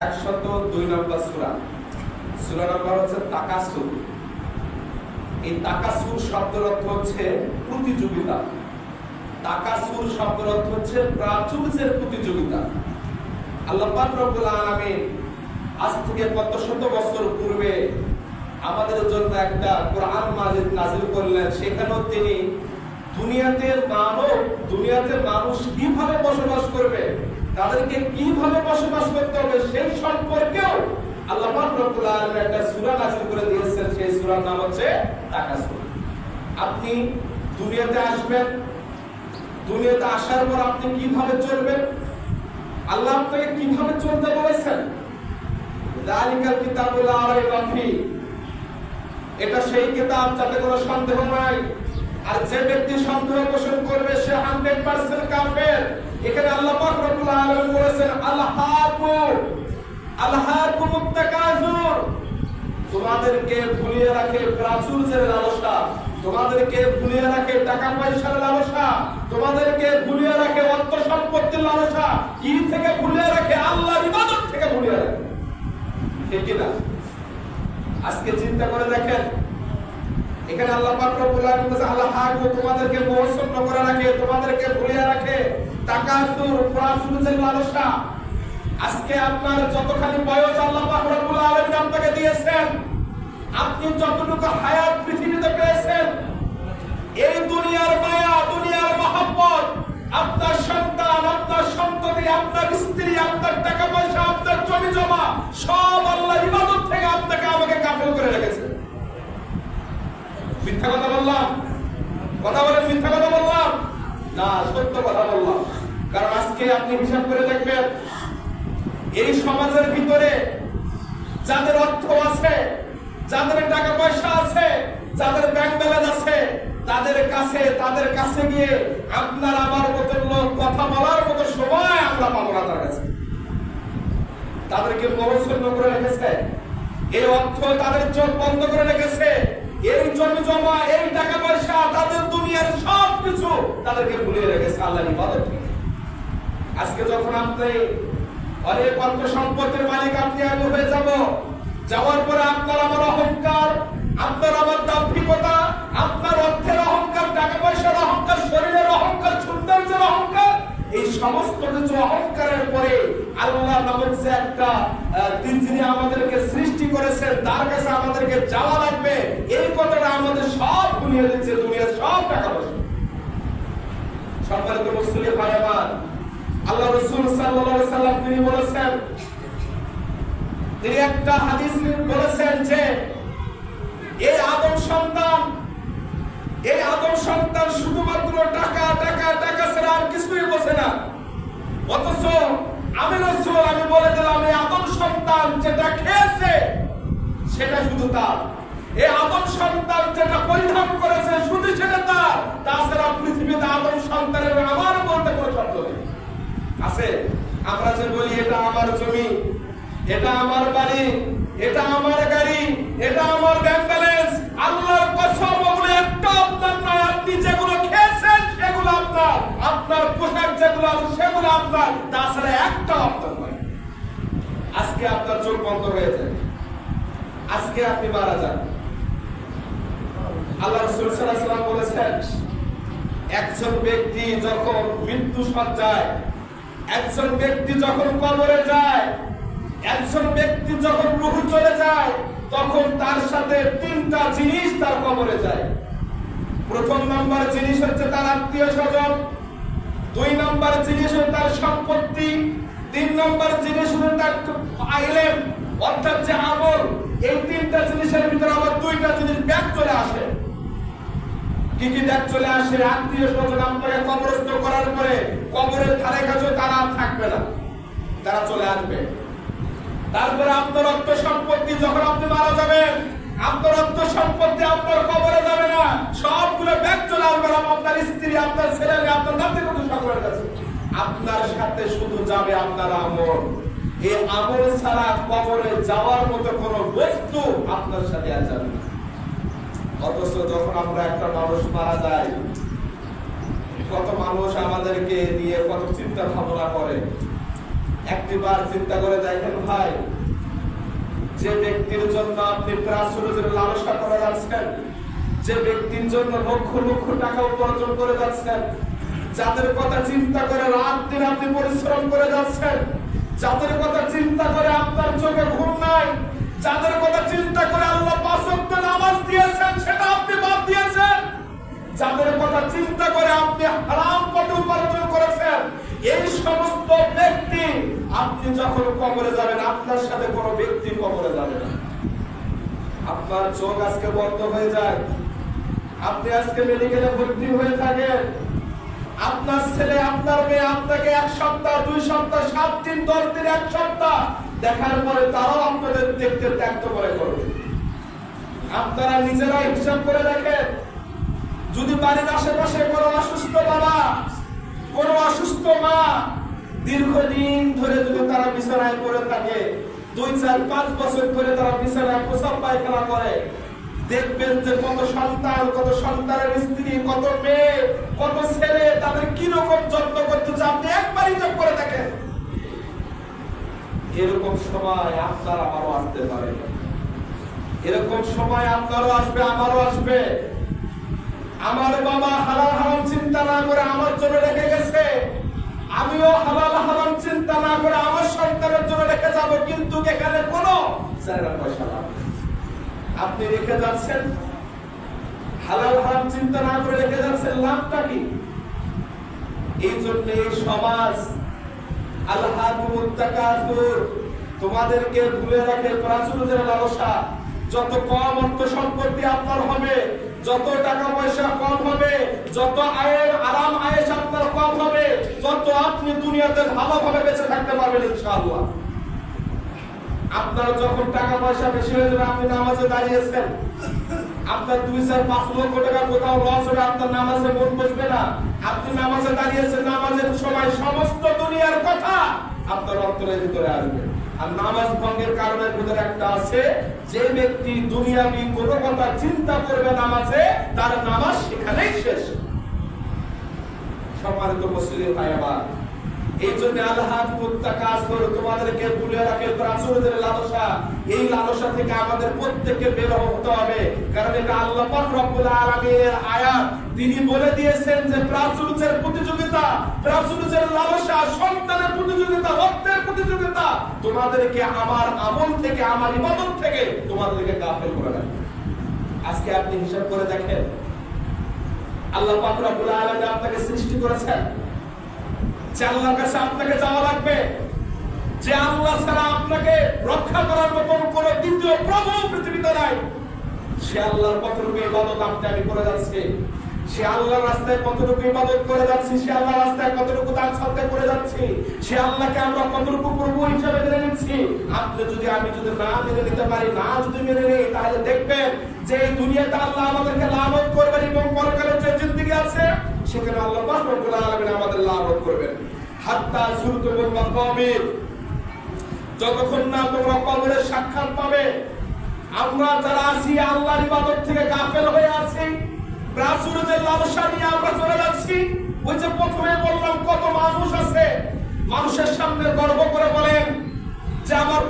একশত দুই নম্বর সুরা। সুরা নম্বর হচ্ছে তাকাসুর এই তাকাসুর শব্দের অর্থ হচ্ছে প্রতিযোগিতা। তাকাসুর শব্দের অর্থ হচ্ছে প্রাচুর্যের প্রতিযোগিতা। আল্লাহ রব্বুল আলামিন আজ থেকে কত শত বছর পূর্বে আমাদের জন্য একটা কোরআন মাজিদ নাজিল করলেন। সেখানেও তিনি দুনিয়াতে মানব, দুনিয়াতে মানুষ কীভাবে বসবাস করবে? তাদেরকে কীভাবে বসবাস করতে হবে সেই সম্পর্কেও আল্লাহ রব্বুল আলামিন একটা সূরা নাজিল করে দিয়েছেন। সেই সূরার নাম হচ্ছে তাকাসুর আপনি দুনিয়াতে আসবেন, দুনিয়াতে আসার পর আপনি কীভাবে চলবেন, আল্লাহ আপনাকে কীভাবে চলতে বলেছেন? যালিকাল কিতাবুল লা রাইবা ফি এটা সেই কিতাব যাতে কোনো সন্দেহ নাই। আর যে ব্যক্তি সন্দেহ পোষণ করবে, সে 100% কাফের। এখানে আল্লাহ পাক রব্বুল আলামিন বলেছেন আল্লাহাকু আল্লাহাকুমুত তাকাজুর তোমাদেরকে ভুলিয়ে রাখে প্রাচুর্যের লালসা তোমাদেরকে ভুলিয়ে রাখে টাকা পয়সার লালসা, তোমাদেরকে ভুলিয়ে রাখে অর্থ সম্পত্তির লালসা, কি থেকে ভুলিয়ে রাখে? আল্লাহর ইবাদত থেকে ভুলিয়ে রাখে। ঠিক কি না আজকে চিন্তা করে দেখেন এখানে আল্লাহ পাক রব্বুল আলামিন বলেছে, আল্লাহ হাকু তোমাদেরকে মোহসন্ন করে রাখে, তোমাদেরকে ভুলিয়ে রাখে। তাকাতুর প্রাচুর্যের লালসা আজকে আপনার যতখানি বয়স আল্লাহ পাক রব্বুল আলামিন আপনাকে দিয়েছেন, আপনি যতটুকু হায়াত পৃথিবীতে পেয়েছেন, এই দুনিয়ার মায়া, দুনিয়ার মহব্বত আপনার সন্তান আপনার সন্ততি আপনার স্ত্রী আপনার টাকা পয়সা আপনার জমি জমা সব আল্লাহ ইবাদত থেকে আপনাকে আমাকে কাফেল করে রেখেছে মিথ্যা কথা বললাম। কথা বলেন মিথ্যা কথা বললাম। না, সত্য কথা বললাম। কারণ আজকে আপনি হিসাব করে দেখবেন, এই সমাজের ভিতরে যাদের অর্থ আছে, যাদের টাকা পয়সা আছে, যাদের ব্যাংক ব্যালেন্স আছে, তাদের কাছে তাদের কাছে গিয়ে আপনার আমার মতো লোক কথা বলার মতো সময় আমরা পাবো না তার কাছে। তাদেরকে মরচ্ছন্ন করে রেখেছে। এই অর্থ তাদের চোখ বন্ধ করে রেখেছে। এই জমি জমা, এই টাকা পয়সা, তাদের দুনিয়ার সব কিছু তাদেরকে ভুলিয়ে রেখেছে আল্লাহ ইবাদত। আজকে যখন আপনি অনেক অর্থ সম্পত্তির মালিক, আপনি আমি হয়ে যাব, যাওয়ার পরে আপনার আমার অহংকার, আপনার আমার দাম্ভিকতা, আপনার অর্থের অহংকার, টাকা পয়সার অহংকার, শরীরের অহংকার, সৌন্দর্যের অহংকার, এই সমস্ত কিছু অহংকারের পরে আল্লাহ নামক যে একটা যিনি আমাদেরকে সৃষ্টি করেছেন, তার কাছে আমাদেরকে যাওয়া লাগবে। এই কথাটা আমাদের সব ভুলিয়ে দিচ্ছে, দুনিয়ার সব টাকা পয়সা। সম্মানিত মুসলিম ভাই আমার আল্লাহ রসুল আলাইহি সাল্লাম তিনি বলেছেন, তিনি একটা হাদিস বলেছেন যে এই আদম সন্তান এই আদম সন্তান শুধুমাত্র টাকা টাকা টাকা ছাড়া আর কিছুই বোঝে না। অথচ আমি রসুল, আমি বলে দিলাম, এই আদম সন্তান যেটা খেয়েছে, সেটা শুধু তার। এই আদম সন্তান যেটা পরিধান করেছে, শুধু সেটা তার। তাছাড়া পৃথিবীতে আদম সন্তানের আমার বলতে কোনো শব্দ নেই। আছে, আমরা যে বলি, এটা আমার জমি, এটা আমার বাড়ি, এটা আমার গাড়ি, এটা আমার ব্যাংক আল্লাহর কসম ওগুলো একটা আপনার নয় আপনি যেগুলো খেয়েছেন সেগুলো আপনার আপনার পোশাক যেগুলো আছে সেগুলো আপনার তাছাড়া একটা আপনার নয় আজকে আপনার চোখ বন্ধ হয়ে যায়। আজকে আপনি মারা যান। আল্লাহ রসুল ওয়াসাল্লাম বলেছেন, একজন ব্যক্তি যখন মৃত্যু একজন ব্যক্তি যখন কবরে যায়, একজন ব্যক্তি যখন রুহ চলে যায়, তখন তার সাথে তিনটা জিনিস তার কবরে যায়। প্রথম নাম্বার জিনিস হচ্ছে তার আত্মীয় স্বজন, দুই নাম্বার জিনিস হচ্ছে তার সম্পত্তি তিন নাম্বার তার আইলেম, অর্থাৎ যে আমল, এই তিনটা জিনিসের ভিতরে আবার দুইটা জিনিস ব্যাগ চলে আসে। কি কি চলে আসে? আত্মীয় স্বজন আপনাকে কবরস্থ করার পরে কবরের ধারে কাছে তারা থাকবে না। তারা চলে আসবে। তারপরে আপনার অর্থ সম্পত্তি, যখন আপনি মারা যাবেন আপনার অর্থ সম্পত্তি আপনার কবরে যাবে না। সবগুলো ব্যাগ চলে আসবে আপনার স্ত্রী, আপনার ছেলে আপনার নাতি নাতি সকলের কাছে আপনার সাথে শুধু যাবে আপনার আমল। এই আমল ছাড়া কবরে যাওয়ার মতো কোনো বস্তু আপনার সাথে আর যাবে না। অথচ যখন আমরা একটা মানুষ মারা যায়, কত মানুষ আমাদেরকে নিয়ে কত চিন্তা ভাবনা করে। একটিবার চিন্তা করে দেখেন ভাই, যে ব্যক্তির জন্য আপনি প্রাচুর্যের লালসা করে যাচ্ছেন, যে ব্যক্তির জন্য লক্ষ লক্ষ টাকা উপার্জন করে যাচ্ছেন যাদের কথা চিন্তা করে রাত দিন আপনি পরিশ্রম করে যাচ্ছেন, যাদের কথা চিন্তা করে আপনার চোখে ঘুম নাই, যাদের কথা চিন্তা করে আল্লাহ পাঁচ নামাজ দিয়েছেন, সেটা আপনি বাদ দিয়েছেন। যাদের কথা চিন্তা করে আপনি হারাম পথে উপার্জন করেছেন, এই সমস্ত ব্যক্তি আপনি যখন কবরে যাবেন, আপনার সাথে কোনো ব্যক্তি কবরে যাবে না। আপনার চোখ আজকে বন্ধ হয়ে যায়। আপনি আজকে মেডিকেলে ভর্তি হয়ে থাকেন। আপনার ছেলে, আপনার মেয়ে আপনাকে এক সপ্তাহ, দুই সপ্তাহ, সাত দিন, দশ দিন, এক সপ্তাহ দেখার পরে তারাও আপনাদের দেখতে ত্যাক্ত করে করবে। আপনারা নিজেরাই হিসাব করে দেখেন, যদি বাড়ির আশেপাশে কোনো অসুস্থ বাবা, কোনো অসুস্থ মা দীর্ঘদিন ধরে যদি তারা বিছানায় পড়ে থাকে, দুই চার পাঁচ বছর ধরে তারা বিছানায় প্রসাব পায়খানা করে দেখবেন যে কত সন্তান, কত সন্তানের স্ত্রী, কত মেয়ে, কত ছেলে, তাদের কি রকম যত্ন করতেছে আপনি একবার হিসাব করে দেখেন। এরকম সময় আপনার আমারও আসতে পারে। এরকম সময় আপনারও আসবে, আমারও আসবে। আমার বাবা হালাল হারাম চিন্তা না করে আমার জন্য রেখে গেছে। আমিও হালাল হারাম চিন্তা না করে আমার সন্তানের জন্য রেখে যাব, কিন্তু এখানে কোনো পয়সা নেই। আপনি রেখে যাচ্ছেন। হালাল হারাম চিন্তা না করে রেখে যাচ্ছেন, লাভটা কি? এই জন্য এই সমাজ তোমাদেরকে ভুলে রাখে প্রাচুর্যের লালসা, যত কম অর্থ সম্পত্তি আপনার হবে, যত টাকা পয়সা কম হবে, যত আয়ের আরাম আয়েস আপনার কম হবে, তত আপনি দুনিয়াতে ভালোভাবে বেঁচে থাকতে পারবেন ইনশাআল্লাহ। আপনার যখন টাকা পয়সা বেশি হয়ে যাবে, আপনি নামাজে দাঁড়িয়েছেন আপনার দুই চার পাঁচ লক্ষ টাকা কোথাও লস হলে আপনার নামাজে মন বসবে না। আপনি নামাজে দাঁড়িয়েছেন নামাজের সময় সমস্ত দুনিয়ার কথা আপনার অন্তরের ভিতরে আসবে। আর নামাজ ভঙ্গের কারণের ভিতরে একটা আছে, যে ব্যক্তি দুনিয়াবি কোনো কথা চিন্তা করবে নামাজে, তার নামাজ সেখানেই শেষ। সম্মানিত মুসলিম ভাই আমার এই জন্য আল্লাহ তোমাদেরকে রাখে লালসা। এই লালসা থেকে আমাদের প্রত্যেককে বের হতে হবে। কারণ এটা আল্লাহ রব্বুল আলামিনের আয়াত। তিনি বলে দিয়েছেন যে প্রাচুর্যের প্রতিযোগিতা, প্রাচুর্যের লালসা, সন্তানের প্রতিযোগিতা, রক্তের প্রতিযোগিতা, তোমাদেরকে আমার আমল থেকে, আমার ইবাদত থেকে তোমাদেরকে গাফেল করে রাখবে আজকে আপনি হিসাব করে দেখেন, আল্লাহ পাক রব্বুল আলামিন আপনাকে সৃষ্টি করেছেন। যে আল্লাহর কাছে আপনাকে যাওয়া লাগবে, যে আল্লাহ ছাড়া আপনাকে রক্ষা করার মতন দ্বিতীয় পৃথিবীতে নাই, সে আল্লাহর কতটুকু ইবাদত আপনি আমি করে যাচ্ছি? সে আল্লাহর রাস্তায় কতটুকু ইবাদত করে যাচ্ছি? সে আল্লাহর রাস্তায় কতটুকু দান সদ্গা করে যাচ্ছি? সে আল্লাহকে আমরা কতটুকু প্রভু হিসাবে মেনে নিচ্ছি? আপনি যদি আমি যদি না মেনে নিতে পারি, না যদি মেনে নিই, তাহলে দেখবেন যে এই দুনিয়াতে আল্লাহ আমাদেরকে লাভত করবেন এবং পরকালের যে জিন্দিগি আছে সেখানে আল্লাহ রব্বুল আলামিন আমাদের লাভত করবেন। হাত্তা সুরতুল মাকাবির যতক্ষণ না তোমরা কবরের সাক্ষাৎ পাবে, আমরা যারা আছি, আল্লাহর ইবাদত থেকে গাফেল হয়ে আছি প্রাচুর্যের লালসা নিয়ে আমরা চলে যাচ্ছি। ওই যে প্রথমে বললাম, কত মানুষ আছে? মানুষের সামনে গর্ব করে বলেন যে আমার